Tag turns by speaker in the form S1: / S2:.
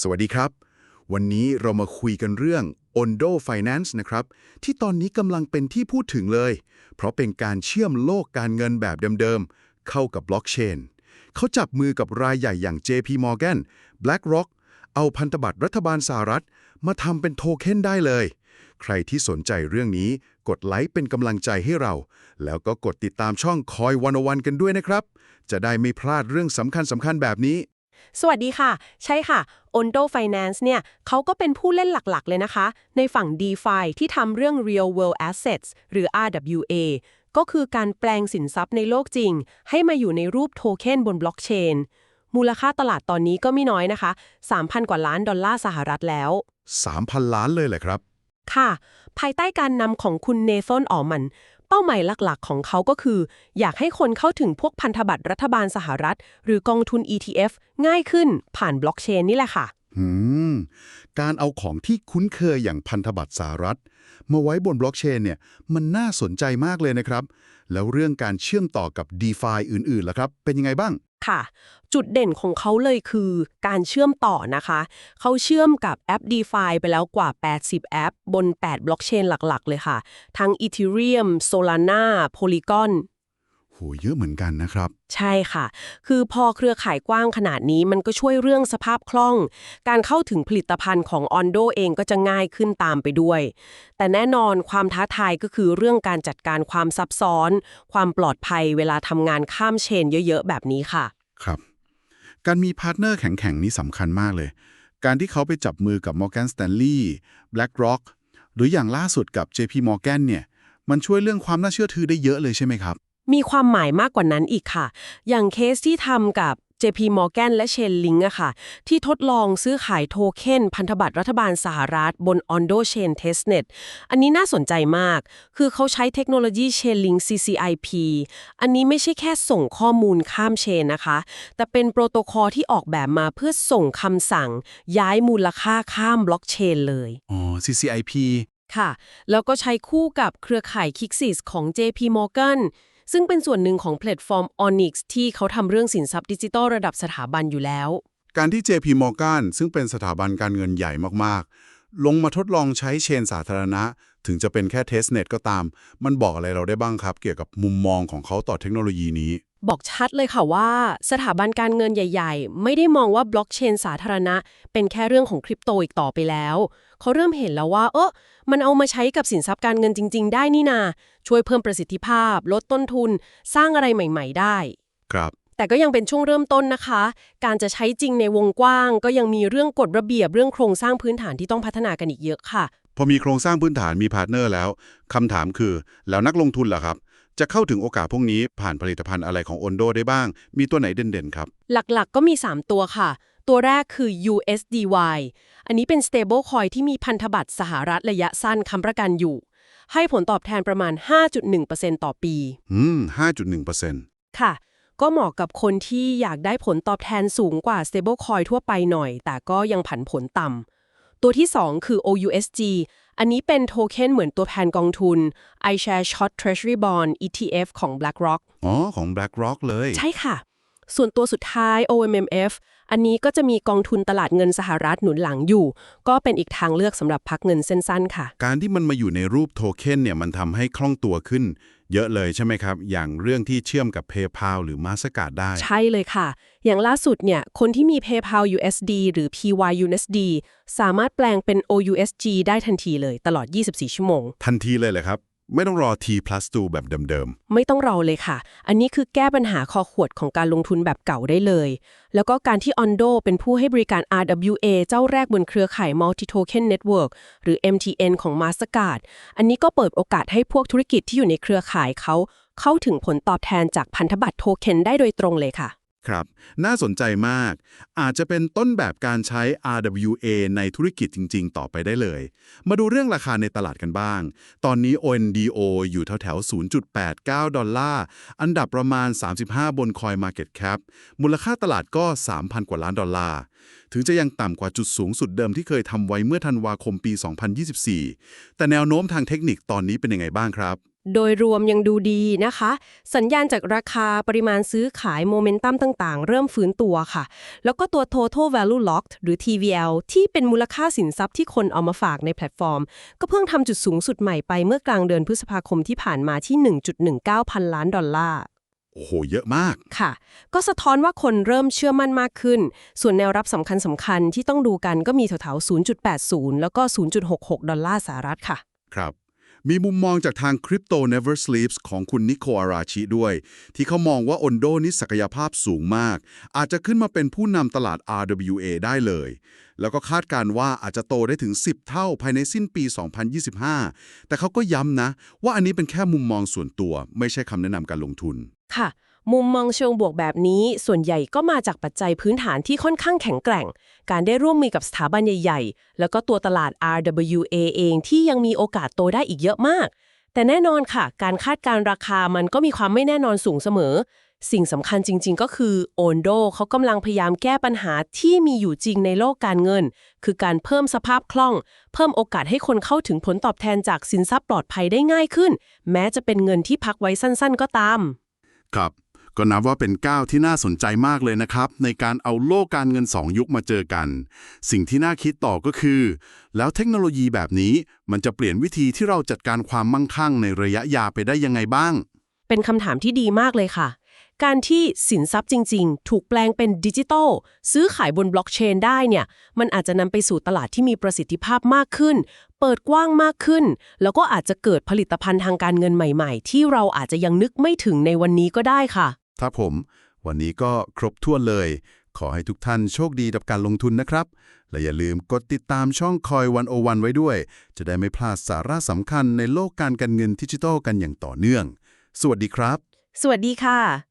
S1: สวัสดีครับ วันนี้เรามาคุยกันเรื่อง Ondo Finance นะครับ ที่ตอนนี้กำลังเป็นที่พูดถึงเลย เพราะเป็นการเชื่อมโลกการเงินแบบเดิมๆ เข้ากับบล็อกเชนเขาจับมือกับรายใหญ่อย่าง JP Morgan BlackRock เอาพันธบัตรรัฐบาลสหรัฐ มาทำเป็นโทเค็นได้เลย ใครที่สนใจเรื่องนี้กดไลค์เป็นกำลังใจให้เรา แล้วก็กดติดตามช่องคอยวันวันกันด้วยนะครับ จะได้ไม่พลาดเรื่องสำคัญสำคัญๆแบบนี้
S2: สวัสดีค่ะ ใช่ค่ะ Ondo Finance เนี่ยเขาก็เป็นผู้เล่นหลักๆ เลยนะคะ ในฝั่ง DeFi ที่ทำเรื่อง Real World Assets หรือ RWA ก็คือการแปลงสินทรัพย์ในโลกจริง ให้มาอยู่ในรูปโทเค็นบนบล็อกเชนมูลค่าตลาดตอนนี้ก็ไม่น้อยนะคะ 3,000 กว่าล้านดอลลาร์สหรัฐแล้ว
S1: 3,000 ล้านเลยแหละครับ
S2: ค่ะ ภายใต้การนำของคุณเนธอนออมัน เป้าหมายหลักๆ ของเขาก็คือ อยากให้คนเข้าถึงพวกพันธบัตรรัฐบาลสหรัฐ หรือกองทุน ETF ง่ายขึ้นผ่านบล็อกเชนนี่แหละค่ะ
S1: อืม การเอาของที่คุ้นเคยอย่างพันธบัตรสหรัฐ มาไว้บนบล็อกเชนเนี่ยมันน่าสนใจมากเลยนะครับ แล้วเรื่องการเชื่อมต่อกับ d e f i อื่นๆล่ะครับ เป็นยังไงบ้าง
S2: ค่ะ จุดเด่นของเขาเลยคือการเชื่อมต่อนะคะ เขาเชื่อมกับแอป DeFi ไปแล้วกว่า 80 แอป บน 8 บล็อกเชนหลักๆ เลยค่ะ ทั้ง Ethereum Solana Polygon
S1: โหเยอะเหมือนกันนะครับ
S2: ใช่ค่ะ คือพอเครือข่ายกว้างขนาดนี้มันก็ช่วยเรื่องสภาพคล่อง การเข้าถึงผลิตภัณฑ์ของ Ondo เองก็จะง่ายขึ้นตามไปด้วย แต่แน่นอนความท้าทายก็คือเรื่องการจัดการความซับซ้อน ความปลอดภัยเวลาทำงานข้ามเชนเยอะๆ แบบนี้ค่ะ
S1: ครับ การมีพาร์ทเนอร์แข็งๆ นี่สำคัญมากเลย การที่เขาไปจับมือกับ Morgan Stanley BlackRock หรืออย่างล่าสุดกับ JP Morgan เนี่ย มันช่วยเรื่องความน่าเชื่อถือได้เยอะเลยใช่ไหมครับ
S2: มีความหมายมากกว่านั้นอีกค่ะ อย่างเคสที่ทำกับ JP Morgan และ Chainlink อะค่ะ ที่ทดลองซื้อขายโทเค็นพันธบัตรรัฐบาลสหรัฐบน Ondo Chain Testnet อันนี้น่าสนใจมาก คือเขาใช้เทคโนโลยี Chainlink CCIP อันนี้ไม่ใช่แค่ส่งข้อมูลข้ามเชนนะคะ แต่เป็นโปรโตคอลที่ออกแบบมาเพื่อส่งคำสั่ง ย้ายมูลค่าข้ามบล็อกเชนเลย
S1: อ๋อ CCIP
S2: ค่ะ แล้วก็ใช้คู่กับเครือข่าย Kixis ของ JP Morgan ซึ่งเป็นส่วนหนึ่งของแพลตฟอร์ม Onyx ที่เขาทำเรื่องสินทรัพย์ดิจิทัลระดับสถาบันอยู่แล้ว
S1: การที่ JP Morgan ซึ่งเป็นสถาบันการเงินใหญ่มากๆ ลงมาทดลองใช้เชนสาธารณะ ถึงจะเป็นแค่เทสเน็ตก็ตาม มันบอกอะไรเราได้บ้างครับ เกี่ยวกับมุมมองของเขาต่อเทคโนโลยีนี้
S2: บอกชัดเลยค่ะว่า สถาบันการเงินใหญ่ ๆ ไม่ได้มองว่าบล็อกเชนสาธารณะ เป็นแค่เรื่องของคริปโตอีกต่อไปแล้ว เขาเริ่มเห็นแล้วว่า เออมันเอามาใช้กับสินทรัพย์การเงินจริง ๆ ได้นี่นา ช่วยเพิ่มประสิทธิภาพ ลดต้นทุน สร้างอะไรใหม่ ๆ ได้
S1: ครับ
S2: แต่ก็ยังเป็นช่วงเริ่มต้นนะคะ การจะใช้จริงในวงกว้าง ก็ยังมีเรื่องกฎระเบียบเรื่องโครงสร้างพื้นฐานที่ต้องพัฒนากันอีกเยอะค่ะ
S1: พอมีโครงสร้างพื้นฐานมีพาร์ทเนอร์แล้วคำถามคือ แล้วนักลงทุนล่ะครับ จะเข้าถึงโอกาสพวกนี้ผ่านผลิตภัณฑ์อะไรของ Ondo ได้บ้าง มีตัวไหนเด่นๆครับ
S2: หลักๆ ก็มี 3 ตัวค่ะ ตัวแรกคือ USDY อันนี้เป็น stable coin ที่มีพันธบัตรสหรัฐระยะสั้นค้ำประกันอยู่ ให้ผลตอบแทนประมาณ 5.1%ต่อปี
S1: อืม 5.1%
S2: ค่ะ ก็เหมาะกับคนที่อยากได้ผลตอบแทนสูงกว่า stable coin ทั่วไปหน่อย แต่ก็ยังผันผลต่ำ ตัวที่ 2 คือ OUSG อันนี้เป็นโทเค็นเหมือนตัวแทนกองทุน iShare Short Treasury Bond ETF ของ BlackRock
S1: อ๋อ ของ BlackRock เลย
S2: ใช่ค่ะ ส่วนตัวสุดท้าย OMMF อันนี้ก็จะมีกองทุนตลาดเงินสหรัฐหนุนหลังอยู่ ก็เป็นอีกทางเลือกสำหรับพักเงินเส้นสั้นค่ะ
S1: การที่มันมาอยู่ในรูปโทเค็นเนี่ยมันทำให้คล่องตัวขึ้น เยอะเลยใช่ไหมครับ อย่างเรื่องที่เชื่อมกับ PayPal หรือ Mastercard ได้
S2: ใช่เลยค่ะ อย่างล่าสุดเนี่ย คนที่มี PayPal USD หรือ PYUSD สามารถแปลงเป็น OUSG ได้ทันทีเลยตลอด 24 ชั่วโมง
S1: ทันทีเลยเลยครับ ไม่ต้องรอ T plus 2แบบเดิมๆ
S2: ไม่ต้องรอเลยค่ะ อันนี้คือแก้ปัญหาคอขวดของการลงทุนแบบเก่าได้เลย แล้วก็การที่ Ondo เป็นผู้ให้บริการ RWA เจ้าแรกบนเครือข่าย Multi Token Network หรือ MTN ของ Mastercard อันนี้ก็เปิดโอกาสให้พวกธุรกิจที่อยู่ในเครือข่ายเขา เข้าถึงผลตอบแทนจากพันธบัตรโทเค็นได้โดยตรงเลยค่ะ
S1: ครับ น่าสนใจมาก อาจจะเป็นต้นแบบการใช้ RWA ในธุรกิจจริง ๆ ต่อไปได้เลย มาดูเรื่องราคาในตลาดกันบ้าง ตอนนี้ ONDO อยู่แถวๆ0.89 ดอลลาร์ อันดับประมาณ 35 บน Coin Market Cap มูลค่าตลาดก็ 3,000 กว่าล้านดอลลาร์ ถึงจะยังต่ำกว่าจุดสูงสุดเดิมที่เคยทำไว้เมื่อธันวาคมปี 2024 แต่แนวโน้มทางเทคนิคตอนนี้เป็นยังไงบ้างครับ
S2: โดยรวมยังดูดีนะคะ สัญญาณจากราคาปริมาณซื้อขายโมเมนตัมต่างๆ เริ่มฟื้นตัวค่ะ แล้วก็ตัว total value locked หรือ TVL ที่เป็นมูลค่าสินทรัพย์ที่คนเอามาฝากในแพลตฟอร์ม ก็เพิ่งทำจุดสูงสุดใหม่ไปเมื่อกลางเดือนพฤษภาคมที่ผ่านมาที่ 1.19 พันล้านดอลลาร์
S1: โอ้โห เยอะมาก
S2: ค่ะ ก็สะท้อนว่าคนเริ่มเชื่อมั่นมากขึ้น ส่วนแนวรับสำคัญสำคัญๆที่ต้องดูกันก็มีแถวๆ0.80 แล้วก็ 0.66 ดอลลาร์สหรัฐค่ะ
S1: ครับ มีมุมมองจากทาง Crypto Never Sleeps ของคุณนิโคอาราชิด้วย ที่เขามองว่า Ondo นี้ศักยภาพสูงมาก อาจจะขึ้นมาเป็นผู้นำตลาด RWA ได้เลย แล้วก็คาดการณ์ว่าอาจจะโตได้ถึง 10 เท่าภายในสิ้นปี 2025 แต่เขาก็ย้ำนะ ว่าอันนี้เป็นแค่มุมมองส่วนตัว ไม่ใช่คำแนะนำการลงทุน
S2: ค่ะ มุมมองเชิงบวกแบบนี้ส่วนใหญ่ก็มาจากปัจจัยพื้นฐานที่ค่อนข้างแข็งแกร่ง การได้ร่วมมือกับสถาบันใหญ่ ๆ แล้วก็ตัวตลาด RWA เองที่ยังมีโอกาสโตได้อีกเยอะมาก แต่แน่นอนค่ะ การคาดการราคามันก็มีความไม่แน่นอนสูงเสมอ สิ่งสำคัญจริง ๆ ก็คือ Ondo เขากำลังพยายามแก้ปัญหาที่มีอยู่จริงในโลกการเงิน คือการเพิ่มสภาพคล่อง เพิ่มโอกาสให้คนเข้าถึงผลตอบแทนจากสินทรัพย์ปลอดภัยได้ง่ายขึ้น แม้จะเป็นเงินที่พักไว้สั้น ๆ ก็ตาม
S3: ครับ ก็นับว่าเป็นก้าวที่น่าสนใจมากเลยนะครับ ในการเอาโลกการเงิน 2 ยุคมาเจอกัน สิ่งที่น่าคิดต่อก็คือ แล้วเทคโนโลยีแบบนี้มันจะเปลี่ยนวิธีที่เราจัดการความมั่งคั่งในระยะยาวไปได้ยังไงบ้าง
S2: เป็นคำถามที่ดีมากเลยค่ะ การที่สินทรัพย์จริง ๆ ถูกแปลงเป็นดิจิทัลซื้อขายบนบล็อกเชนได้เนี่ย มันอาจจะนำไปสู่ตลาดที่มีประสิทธิภาพมากขึ้น เปิดกว้างมากขึ้น แล้วก็อาจจะเกิดผลิตภัณฑ์ทางการเงินใหม่ ๆ ที่เราอาจจะยังนึกไม่ถึงในวันนี้ก็ได้ค่ะ
S3: ครับผม วันนี้ก็ครบถ้วนเลย ขอให้ทุกท่านโชคดีกับการลงทุนนะครับ และอย่าลืมกดติดตามช่องคอยวันโอวันไว้ด้วย จะได้ไม่พลาดสาระสำคัญในโลกการกันเงินดิจิทัลกันอย่างต่อเนื่อง สวัสดีครับ
S2: สวัสดีค่ะ